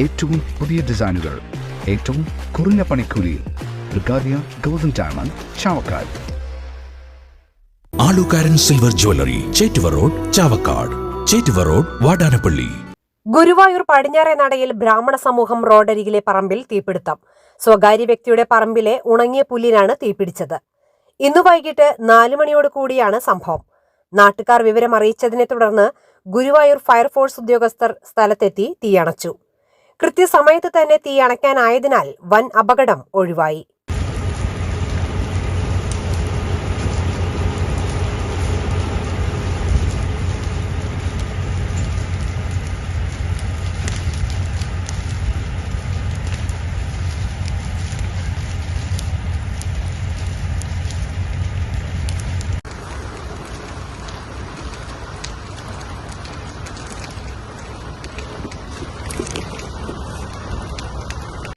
ഏറ്റവും പുതിയ ഡിസൈനുകൾ ഏറ്റവും കുറഞ്ഞ പണിക്കൂലിയിൽ. ബ്രിഗാദിയ golden diamond Chavakkad. Alukkaran silver jewellery Chettuva road Chavakkad. Chettuva road Vadanappally. Guruvayur പടിഞ്ഞാറെ നടയിൽ ബ്രാഹ്മണ സമൂഹം റോഡരികിലെ പറമ്പിൽ തീപിടുത്തം. സ്വകാര്യ വ്യക്തിയുടെ പറമ്പിലെ ഉണങ്ങിയ പുല്ലിനാണ് തീപിടിച്ചത്. ഇന്നു വൈകിട്ട് നാലു മണിയോട് കൂടിയാണ് സംഭവം. നാട്ടുകാർ വിവരം അറിയിച്ചതിനെ തുടർന്ന് ഗുരുവായൂർ ഫയർഫോഴ്സ് ഉദ്യോഗസ്ഥർ സ്ഥലത്തെത്തി തീയണച്ചു. കൃത്യസമയത്ത് തന്നെ തീ അണയ്ക്കാനായതിനാൽ വൻ അപകടം ഒഴിവായി